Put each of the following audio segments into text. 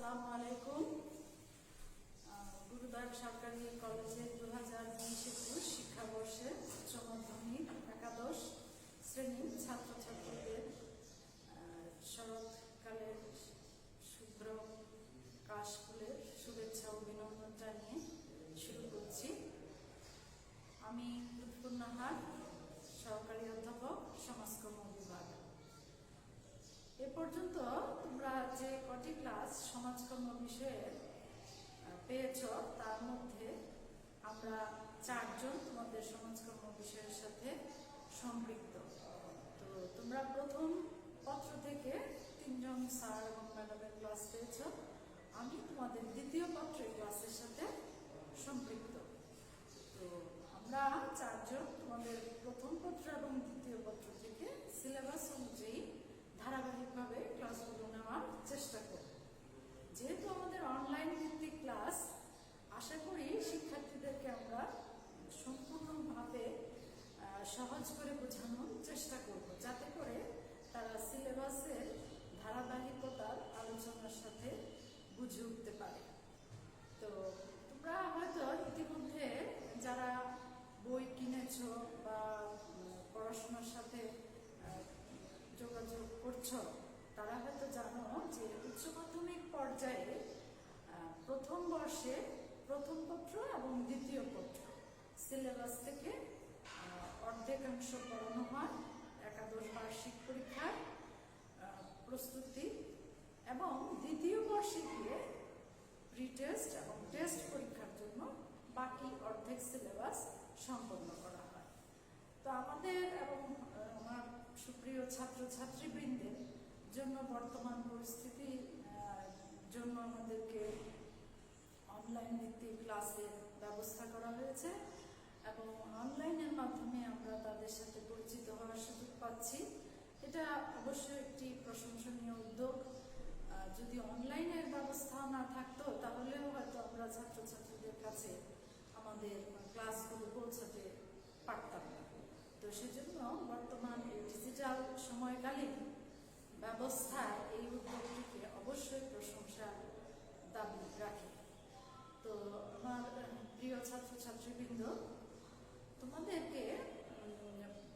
আসসালামু আলাইকুম। গুরুদার সরকারি কলেজে দু হাজার বিশ একুশ শিক্ষাবর্ষে উচ্চ মাধ্যমিক একাদশ শ্রেণির ছাত্রছাত্রীদের শরৎকালের শুভ্র কাশফুলের শুভেচ্ছা অভিনন্দন জানিয়ে শুরু করছি। আমি লুৎফুন নাহার সহকারী অধ্যাপক সমাজকর্ম বিভাগ এ পর্যন্ত তোমরা যে কটি ক্লাস সমাজকর্ম বিষয়ে পেয়েছ, তার মধ্যে আমরা চারজন তোমাদের সমাজকর্ম বিষয়ের সাথে সম্পৃক্ত। তো তোমরা প্রথম পত্র থেকে তিনজন স্যার এবং ম্যাডামের ক্লাস পেয়েছ। আমি তোমাদের দ্বিতীয় পত্রের ক্লাসের সাথে সম্পৃক্ত। তো আমরা চারজন তোমাদের প্রথম পত্র এবং দ্বিতীয় পত্র থেকে সিলেবাস অনুযায়ী ধারাবাহিকভাবে ক্লাসগুলো নেওয়ার চেষ্টা করব। যেহেতু আমাদের অনলাইন ভিত্তিক ক্লাস আশা করি শিক্ষার্থীদেরকে আমরা সম্পূর্ণভাবে সহজ করে বোঝানোর চেষ্টা করব। যাতে করে তারা সিলেবাসের ধারাবাহিকতার আলোচনার সাথে বুঝে উঠতে পারে। তো তোমরা হয়তো ইতিমধ্যে যারা বই কিনেছো বা পড়াশোনার সাথে যোগাযোগ করছ, তারা হয়তো জানো যে উচ্চ মাধ্যমিক পর্যায়ে প্রথম বর্ষে প্রথম পত্র এবং দ্বিতীয় পত্র। সিলেবাস থেকে অর্ধেকাংশ পড়ানো হয়, একাদশ বার্ষিক পরীক্ষার প্রস্তুতি এবং দ্বিতীয় বর্ষে গিয়ে প্রিটেস্ট এবং টেস্ট পরীক্ষার জন্য বাকি অর্ধেক সিলেবাস সম্পন্ন করা হয়। তো আমাদের এবং আমার সুপ্রিয় ছাত্র ছাত্রীবৃন্দের জন্য বর্তমান পরিস্থিতি জন্য আমাদেরকে অনলাইন ভিত্তিক ক্লাসের ব্যবস্থা করা হয়েছে এবং অনলাইনের মাধ্যমে আমরা তাদের সাথে পরিচিত হওয়ার সুযোগ পাচ্ছি। এটা অবশ্যই একটি প্রশংসনীয় উদ্যোগ। যদি অনলাইনের ব্যবস্থা না থাকতো, তাহলেও হয়তো আমরা ছাত্রছাত্রীদের কাছে আমাদের ক্লাসগুলো পৌঁছাতে পারতাম না। তো সেজন্য বর্তমান এই ডিজিটাল সময়কালীন ব্যবস্থায় এই উদ্যোগটিকে অবশ্যই প্রশংসা দাবি রাখে। তো আমার প্রিয় ছাত্রছাত্রীবৃন্দ, তোমাদেরকে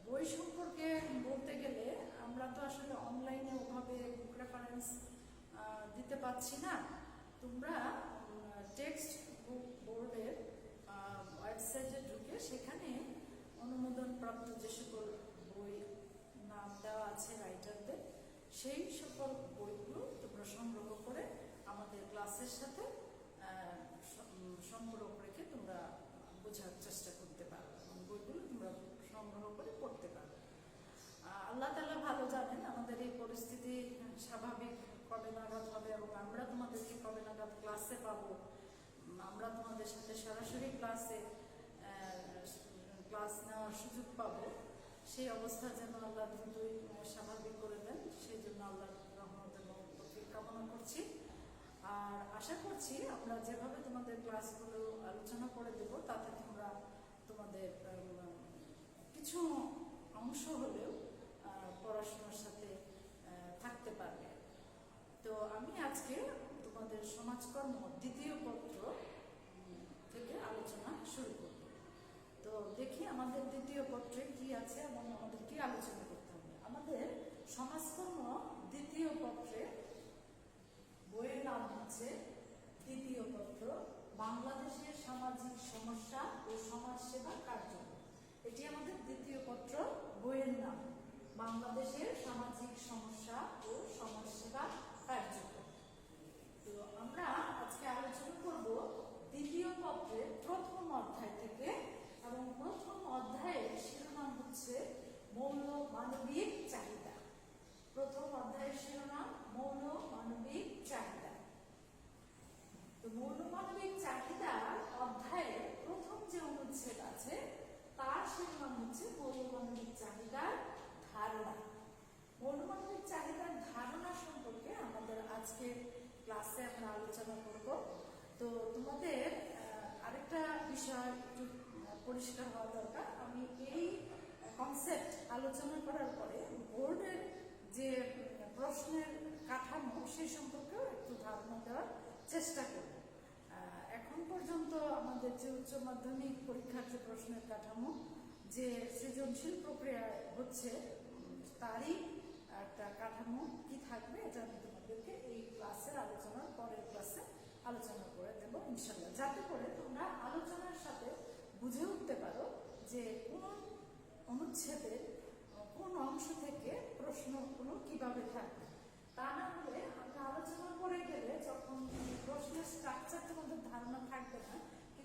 বই সম্পর্কে বলতে গেলে আমরা তো আসলে অনলাইনে ওভাবে বুক রেফারেন্স দিতে পারছি না। তোমরা টেক্সট বুক বোর্ডের ওয়েবসাইটে ঢুকে সেখানে অনুমোদনপ্রাপ্ত যে সকল বই নাম দেওয়া আছে রাইটারদের সেই সকল বইগুলো সংগ্রহ করে আমাদের ক্লাসের সাথে আহ, স- উম, সম্পর্ক রেখে তোমরা বোঝার চেষ্টা করতে পারো এবং বইগুলো তোমরা সংগ্রহ করে পড়তে পারো। আল্লাহ তালা ভালো জানেন আমাদের এই পরিস্থিতি স্বাভাবিক কবে নাগাদ হবে এবং আমরা তোমাদেরকে কবে নাগাদ ক্লাসে পাবো? আমরা তোমাদের সাথে সরাসরি ক্লাসে ক্লাস নেওয়ার সুযোগ পাবো। সেই অবস্থা যেন আল্লাহ দ্রুতই স্বাভাবিক করে দেন সেই জন্য আল্লাহ কামনা করছি। আর আশা করছি আমরা যেভাবে তোমাদের ক্লাসগুলো আলোচনা করে দেব, তাতে তোমরা তোমাদের কিছু অংশ হলেও পড়াশোনার সাথে থাকতে পারবে। তো আমি আজকে তোমাদের সমাজকর্ম দ্বিতীয় পত্র থেকে আলোচনা শুরু করব। তো দেখি আমাদের দ্বিতীয় পত্রে কি আছে এবং আমাদের কি আলোচনা করতে হবে। আমাদের সমাজকর্ম দ্বিতীয় পত্রে বইয়ের নাম হচ্ছে দ্বিতীয় পত্র বাংলাদেশের সামাজিক সমস্যা ও সমাজসেবা কার্যক্রম এটি আমাদের দ্বিতীয় পত্র বইয়ের নাম। বাংলাদেশের সামাজিক সমস্যা ও সমাজসেবা কার্যক্রম তো আমরা আজকে আলোচনা করব দ্বিতীয় পত্রের প্রথম অধ্যায় থেকে এবং প্রথম অধ্যায়ের শিরোনাম হচ্ছে মৌল মানবিক চাহিদা। প্রথম অধ্যায়ের শিরোনাম মৌল মানবিক চাহিদা তো মৌল মানবিক চাহিদা অধ্যায়ের প্রথম যে অনুচ্ছেদ আছে তার শিরোনাম হচ্ছে মৌল মানবিক চাহিদার ধারণা মৌল মানবিক চাহিদার ধারণা সম্পর্কে আমাদের আজকে ক্লাসে আমরা আলোচনা করব তো তোমাদের আহ, আরেকটা বিষয় একটু আহ, পরিষ্কার হওয়া দরকার আমি এই কনসেপ্ট আলোচনা করার পরে বোর্ডের যে উম, প্রশ্নের কাঠামো সে সম্পর্কেও একটু ধারণা দেওয়ার উচ্চ মাধ্যমিক পরীক্ষার যে প্রশ্নের কাঠামো, যে সৃজনশীল প্রক্রিয়া হচ্ছে, তারই একটা কাঠামো কি থাকবে এটা আমি তোমাদেরকে এই ক্লাসের আলোচনার পরের ক্লাসে আলোচনা করে দেবো ইনশাল্লাহ যাতে করে তোমরা আলোচনার সাথে বুঝে উঠতে পারো যে কোন অনুচ্ছেদের কোন অংশ থেকে প্রশ্নগুলো কীভাবে থাকবে। তা না হলে আমরা আলোচনা করে গেলে যখন প্রশ্নের স্ট্রাকচার তোমাদের ধারণা থাকবে না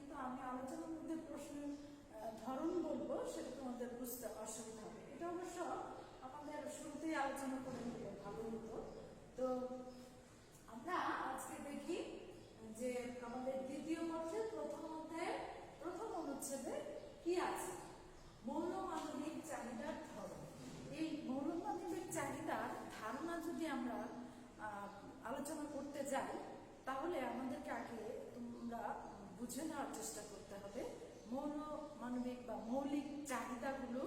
কিন্তু আমি আলোচনার মধ্যে প্রশ্নের ধরন বলব সেটা তোমাদের বুঝতে অসুবিধা হবে এটা অবশ্য আমাদের শুরুতেই আলোচনা করে নিলে ভালো হতো তো আমরা আজকে দেখি যে আমাদের দ্বিতীয় পত্রের প্রথম অধ্যায়ে প্রথম অনুচ্ছেদে কি আছে মৌলমানবিক চাহিদার ধরন এই মৌলমানবিক চাহিদার ধারণা যদি আমরা আহ, আলোচনা করতে যাই তাহলে আমাদেরকে আগে তোমরা বুঝে নেওয়ার চেষ্টা করতে হবে। মৌল মানবিক বা মৌলিক চাহিদাগুলো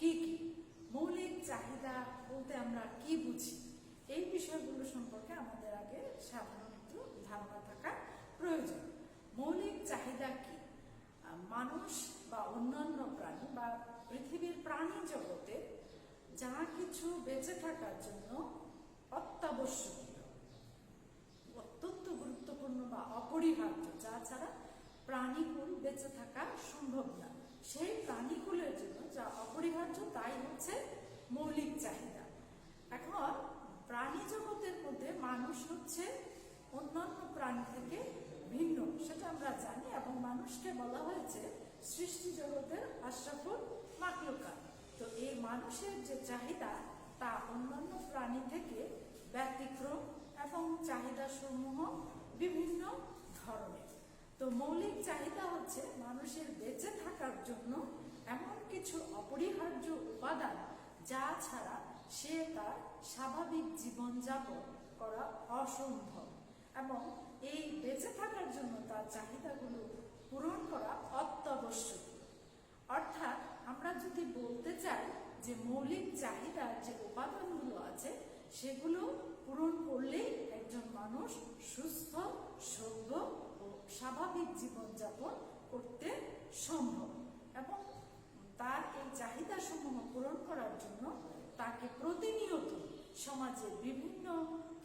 কি কি? মৌলিক চাহিদা বলতে আমরা কি বুঝি? এই বিষয়গুলো সম্পর্কে আমাদের আগে সাধারণ একটু ধারণা থাকা প্রয়োজন। মৌলিক চাহিদা কি? মানুষ বা অন্যান্য প্রাণী বা পৃথিবীর প্রাণী জগতে যা কিছু বেঁচে থাকার জন্য অত্যাবশ্যকীয়, অত্যন্ত গুরুত্বপূর্ণ বা অপরিহার্য, যা ছাড়া প্রাণীকুল বেঁচে থাকা সম্ভব না। সেই প্রাণীকুলের জন্য যা অপরিহার্য, তাই হচ্ছে মৌলিক চাহিদা। এখন প্রাণী জগতের মধ্যে মানুষ হচ্ছে অন্যান্য প্রাণী থেকে ভিন্ন, সেটা আমরা জানি এবং মানুষকে বলা হয়েছে সৃষ্টি জগতের আশরাফুল মাকলুকা তো এই মানুষের যে চাহিদা, তা অন্যান্য প্রাণী থেকে ব্যতিক্রম এবং চাহিদা সমূহ বিভিন্ন ধরনের। তো মৌলিক চাহিদা হচ্ছে মানুষের বেঁচে থাকার জন্য এমন কিছু অপরিহার্য উপাদান যা ছাড়া সে তার স্বাভাবিক জীবনযাপন করা অসম্ভব এবং এই বেঁচে থাকার জন্য তার চাহিদাগুলো পূরণ করা অত্যাবশ্যক। অর্থাৎ আমরা যদি বলতে চাই যে মৌলিক চাহিদার যে উপাদানগুলো আছে, সেগুলো পূরণ করলেই একজন মানুষ সুস্থ সভ্য স্বাভাবিক জীবনযাপন করতে সম্ভব। এবং তার এই চাহিদা সমূহ পূরণ করার জন্য তাকে প্রতিনিয়ত সমাজের বিভিন্ন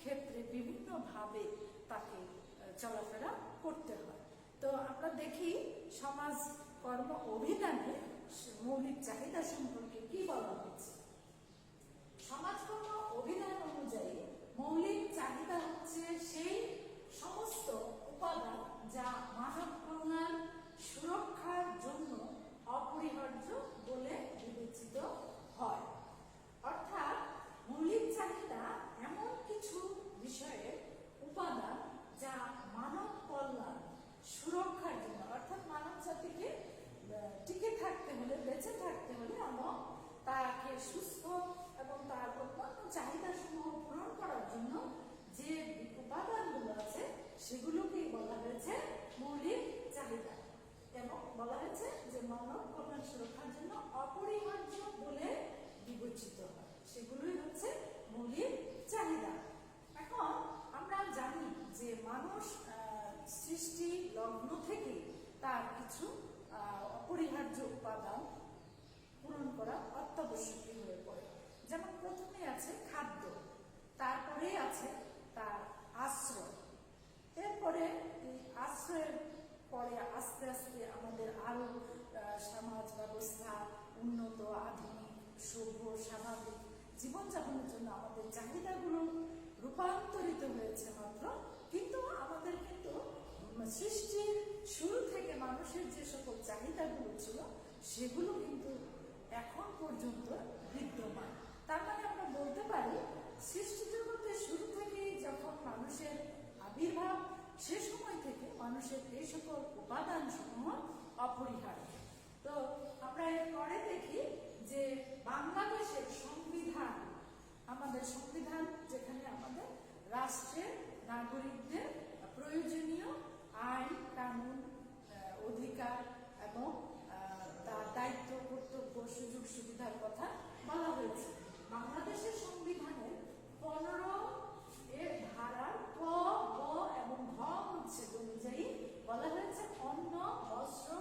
ক্ষেত্রে বিভিন্নভাবে তাকে চলাফেরা করতে হয়। তো আমরা দেখি সমাজ কর্ম অভিধানে মৌলিক চাহিদা সম্পর্কে কি বলা হয়েছে? সমাজকর্ম অভিধান অনুযায়ী মৌলিক চাহিদা হচ্ছে সেই সমস্ত উপাদান যা মানব কল্যাণ সুরক্ষার জন্য অপরিহার্য বলে বিবেচিত হয়। অর্থাৎ মৌলিক চাহিদা এমন কিছু বিষয়ে উপাদান যা মানব কল্যাণ সুরক্ষার জন্য, অর্থাৎ মানব জাতিকে টিকে থাকতে হলে, বেঁচে থাকতে হলে এবং তাকে সুস্থ এবং তার অন্যান্য চাহিদা সমূহ পূরণ করার জন্য যে উপাদানগুলো আছে সেগুলোকেই বলা হয়েছে মৌলিক চাহিদা এবং বলা হয়েছে যে মানব কল্যাণ সুরক্ষার জন্য অপরিহার্য বলে বিবেচিত হয়। সেগুলোই হচ্ছে মৌলিক চাহিদা। এখন আমরা জানি যে মানুষ সৃষ্টি লগ্ন থেকে তার কিছু অপরিহার্য উপাদান পূরণ করা অত্যাবশ্যকীয় হয়ে পড়ে। যেমন প্রথমে আছে খাদ্য তারপরে আছে তার আশ্রয় এরপরে এই আশ্রয়ের পরে আস্তে আস্তে আমাদের আরও আহ, সমাজ ব্যবস্থা উন্নত, আধুনিক, সভ্য, স্বাভাবিক জীবনযাপনের জন্য আমাদের চাহিদাগুলো রূপান্তরিত হয়েছে মাত্র। কিন্তু আমাদের কিন্তু সৃষ্টির শুরু থেকে মানুষের যে সকল চাহিদাগুলো ছিল, সেগুলো কিন্তু এখন পর্যন্ত বিদ্যমান। তার মানে আমরা বলতে পারি, সৃষ্টি জগতের শুরু থেকেই যখন মানুষের আবির্ভাব, সে সময় থেকে মানুষের এই সকল উপাদান সমূহ অপরিহার্য তো আমরা এর পরে দেখি যে বাংলাদেশের সংবিধান, আমাদের সংবিধান যেখানে আমাদের রাষ্ট্রের, নাগরিকদের প্রয়োজনীয় আইন, কানুন অধিকার এবং তার দায়িত্ব, কর্তব্য, সুযোগ, সুবিধার কথা বলা হয়েছে। বাংলাদেশের সংবিধানের পনেরো এর ধারার ক গ এবং ঘ হচ্ছে অনুযায়ী বলা হয়েছে অন্ন, বস্ত্র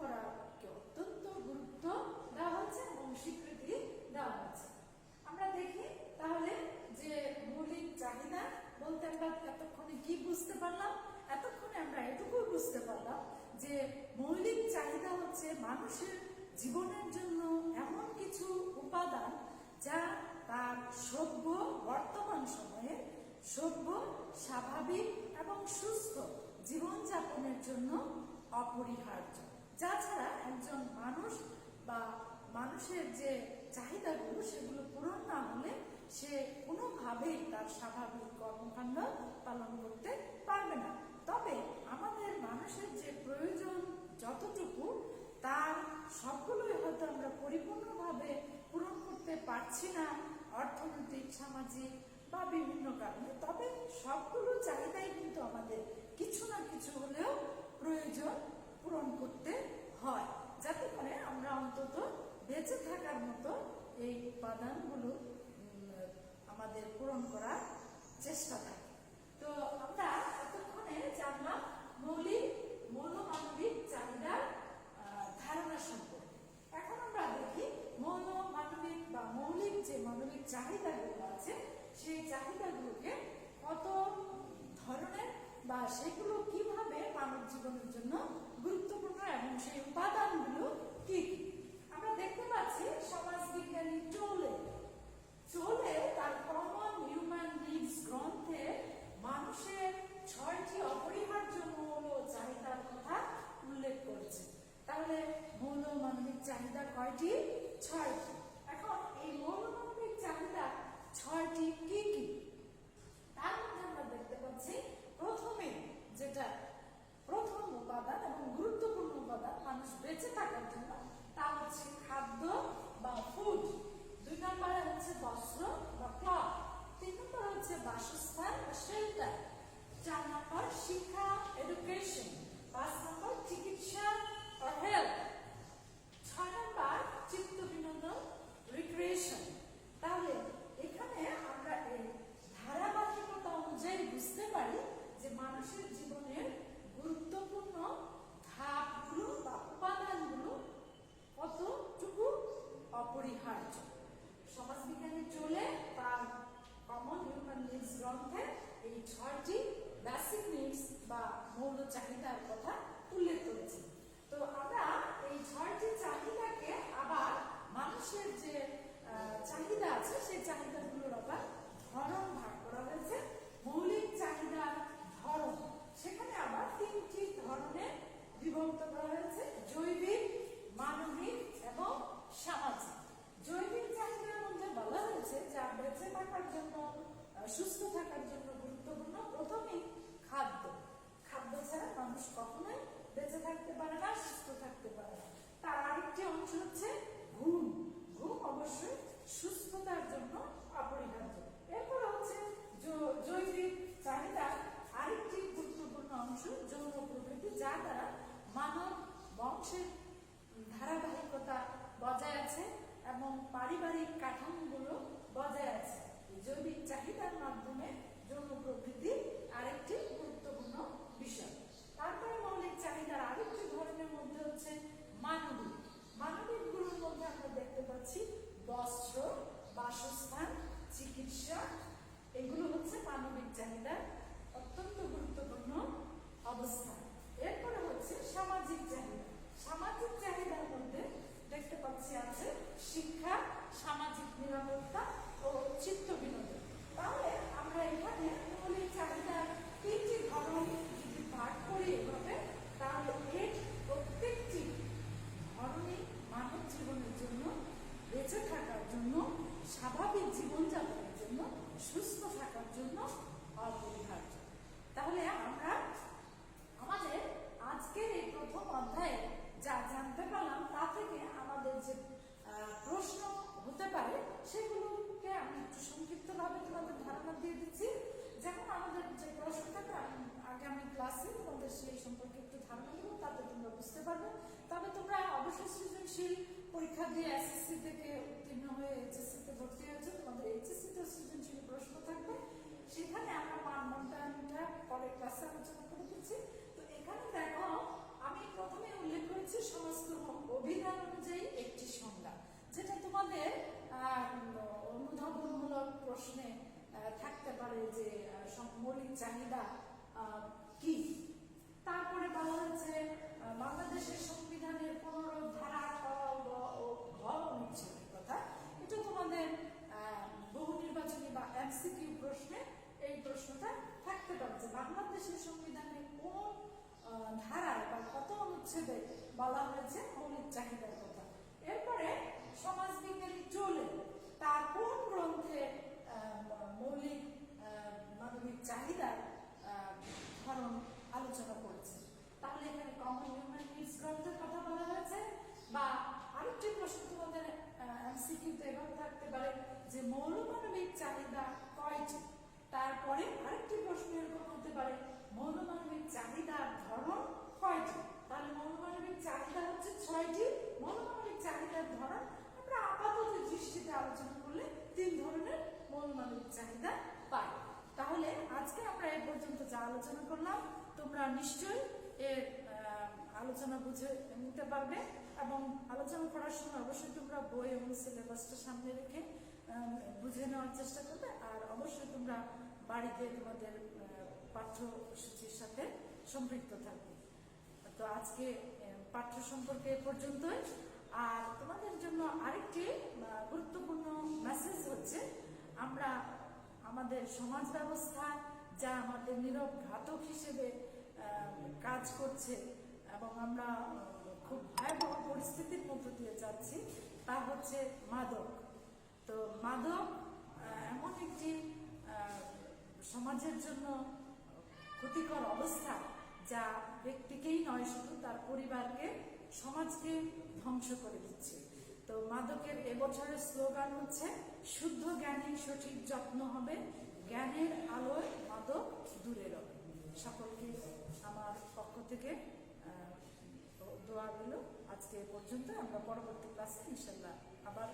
করাকে অত্যন্ত গুরুত্ব দেওয়া হচ্ছে এবং স্বীকৃতি দেওয়া হচ্ছে আমরা দেখি তাহলে যে মৌলিক চাহিদা বলতে আমরা এতক্ষণে কি বুঝতে পারলাম এতক্ষণে আমরা এটুকুই বুঝতে পারলাম যে মৌলিক চাহিদা হচ্ছে মানুষের জীবনের জন্য এমন কিছু উপাদান যা তার সভ্য বর্তমান সময়ে সভ্য, স্বাভাবিক এবং সুস্থ জীবনযাপনের জন্য অপরিহার্য। যা ছাড়া একজন মানুষ বা মানুষের যে চাহিদাগুলো সেগুলো পূরণ না হলে সে কোনোভাবেই তার স্বাভাবিক কর্মকাণ্ড পালন করতে পারবে না। তবে আমাদের মানুষের যে প্রয়োজন যতটুকু, তার সবগুলোই হয়তো আমরা পরিপূর্ণভাবে পূরণ করতে পারছি না, অর্থনৈতিক, সামাজিক বা বিভিন্ন কারণে। তবে সবগুলো চাহিদাই কিন্তু আমাদের কিছু না কিছু হলেও প্রয়োজন পূরণ করতে হয়। যাতে করে আমরা অন্তত বেঁচে থাকার মতো এই উপাদানগুলো আমাদের পূরণ করার চেষ্টা থাকে তো আমরা এতক্ষণে জানলাম মৌলিক মৌলমানবিক চাহিদার আহ, ধারণা সম্পর্কে এখন আমরা দেখি মৌল মানবিক বা মৌলিক যে মানবিক চাহিদাগুলো আছে সেই চাহিদাগুলোকে কত ধরনের বা সেগুলো কীভাবে মানব জীবনের জন্য গুরুত্বপূর্ণ এবং সেই উপাদানগুলো কি কি আমরা দেখতে পাচ্ছি সমাজবিজ্ঞানী টোলে চলে তার কমন হিউম্যান নিডস গ্রন্থে মানুষের ছয়টি অপরিহার্য মৌল চাহিদার কথা উল্লেখ করেছে। তাহলে মৌল মানবিক চাহিদা কয়টি? ছয়টি। এখন এই মৌল মানবিক চাহিদা ছয়টি কি কি? তার মধ্যে আমরা দেখতে পাচ্ছি প্রথমে যেটা প্রথম উপাদান এবং গুরুত্বপূর্ণ উপাদান মানুষ বেঁচে থাকার জন্য তা হচ্ছে খাদ্য বা ফুড দুই নম্বরে হচ্ছে বস্ত্র বা ক্লথ তিন নম্বর হচ্ছে বাসস্থান বা শেল্টার চার নম্বর শিক্ষা এডুকেশন পাঁচ নম্বর চিকিৎসা বা হেলথ ছয় নম্বর চিত্ত বিনোদন রিক্রিয়েশন তাহলে এখানে আমরা এই ধারাবাহিকতা অনুযায়ী বুঝতে পারি যে মানুষের জীবনের গুরুত্বপূর্ণ ধাপগুলো বা উপাদানগুলো কতটুকু অপরিহার্য সমাজবিজ্ঞানী চলে তার কমন হিউম্যান নিডস গ্রন্থে এই ছয়টি বেসিক নিডস বা মৌল চাহিদার কথা উল্লেখ করেছে তো আমরা এই ছয়টি চাহিদাকে আবার মানুষের যে আহ, চাহিদা আছে সেই চাহিদাগুলোর আবার ধরন ভাগ করা হয়েছে মৌলিক চাহিদার ধরন সেখানে আবার তিনটি ধরনে বিভক্ত করা হয়েছে জৈবিক মানবিক এবং সামাজিক জৈবিক চাহিদার মধ্যে বলা হয়েছে যা বেঁচে থাকার জন্য আহ, সুস্থ থাকার জন্য গুরুত্বপূর্ণ প্রথমেই খাদ্য খাদ্য ছাড়া মানুষ কখনোই বেঁচে থাকতে পারে না, সুস্থ থাকতে পারে না। তার আরেকটি অংশ হচ্ছে ঘুম। ঘুম অবশ্যই সুস্থতার জন্য অপরিহার্য। এরপর হচ্ছে জৈবিক চাহিদার আরেকটি গুরুত্বপূর্ণ অংশ যৌন প্রবৃত্তি, যা দ্বারা মানব বংশের ধারাবাহিকতা বজায় আছে এবং পারিবারিক কাঠামোগুলো বজায় আছে। জৈবিক চাহিদার মাধ্যমে যৌন প্রবৃত্তি আরেকটি গুরুত্বপূর্ণ বিষয় তারপরে মৌলিক চাহিদার আরেকটি ধরনের মধ্যে হচ্ছে মানবিক মানবিকগুলোর মধ্যে আমরা দেখতে পাচ্ছি বস্ত্র বাসস্থান চিকিৎসা এগুলো হচ্ছে মানবিক চাহিদার অত্যন্ত গুরুত্বপূর্ণ অবস্থান। এরপরে হচ্ছে ক্লাসে তোমাদের সেই সম্পর্কে একটু ধারণা নেব, তাতে তোমরা বুঝতে পারবে। তবে তোমরা অবশ্যই সৃজনশীল পরীক্ষা দিয়ে এসএসসি থেকে উত্তীর্ণ হয়ে এইচএসসি তে ভর্তি হয়েছে। তোমাদের এইচএসসি তে সৃজনশীল প্রশ্ন থাকবে। সেখানে আমরা মান মূল্যায়নটা পরের ক্লাসে আলোচনা করে দিচ্ছি। তো এখানে দেখো, আমি প্রথমে উল্লেখ করেছি সমস্ত অভিধান অনুযায়ী একটি সংজ্ঞা, যেটা তোমাদের অনুধাবনমূলক প্রশ্নে থাকতে পারে যে মৌলিক চাহিদা কি তারপরে বলা আহ, বাংলাদেশের সংবিধানের পনেরো ধারা ক, ও ঘ অনুচ্ছেদের কথা এটা তোমাদের বহু নির্বাচনী বা এমসিকিউ প্রশ্নে এই প্রশ্নটা থাকতে পারে যে বাংলাদেশের সংবিধানে কোন ধারায় বা কত অনুচ্ছেদে বলা হয়েছে মৌলিক চাহিদার কথা। এরপরে সমাজ বিজ্ঞানী চলে তার কোন গ্রন্থে মৌলিক মানবিক চাহিদার আহ, ধরন আলোচনা করেছে তাহলে এখানে কমন হিউম্যান নিডস গ্রন্থের কথা বলা হয়েছে বা আরেকটি প্রশ্ন তোমাদের এমসিকিউতে এভাবে থাকতে পারে যে মৌলমানবিক চাহিদা কয়টি তারপরে আরেকটি প্রশ্ন এরকম হতে পারে মৌলমানবিক চাহিদার ধরন কয়টি তাহলে মৌলমানবিক চাহিদা হচ্ছে ছয়টি মৌলমানবিক চাহিদার ধরন আমরা আপাতত দৃষ্টিতে আলোচনা করলে তিন ধরনের মৌলমানবিক চাহিদা পাই তাহলে আজকে আমরা এই পর্যন্ত যা আলোচনা করলাম, তোমরা নিশ্চয়ই এর আলোচনা বুঝে নিতে পারবে এবং আলোচনা করার সময় অবশ্যই তোমরা বই এবং সিলেবাসটা সামনে রেখে বুঝে নেওয়ার চেষ্টা করবে। আর অবশ্যই তোমরা বাড়িতে তোমাদের পাঠ্যসূচির সাথে সম্পৃক্ত থাকবে। তো আজকে পাঠ্য সম্পর্কে পর্যন্তই। আর তোমাদের জন্য আরেকটি গুরুত্বপূর্ণ মেসেজ হচ্ছে, আমরা আমাদের সমাজ ব্যবস্থা, যা আমাদের নীরব ঘাতক হিসেবে কাজ করছে এবং আমরা খুব ভয়াবহ পরিস্থিতির মধ্য দিয়ে যাচ্ছি। তা হচ্ছে মাদক। তো মাদক এমন একটি সমাজের জন্য ক্ষতিকর অবস্থা যা ব্যক্তিকেই নয়, শুধু তার পরিবারকে, সমাজকে ধ্বংস করে দিচ্ছে। তো মাদকের এবছরের স্লোগান হচ্ছে, শুদ্ধ জ্ঞানী সঠিক যত্ন হবে, জ্ঞানের আলোয় মাদক দূরে রবে। সকলকে আমার পক্ষ থেকে দোয়া রইল আজকে পর্যন্ত আমরা পরবর্তী ক্লাসে ইনশাল্লাহ আবার।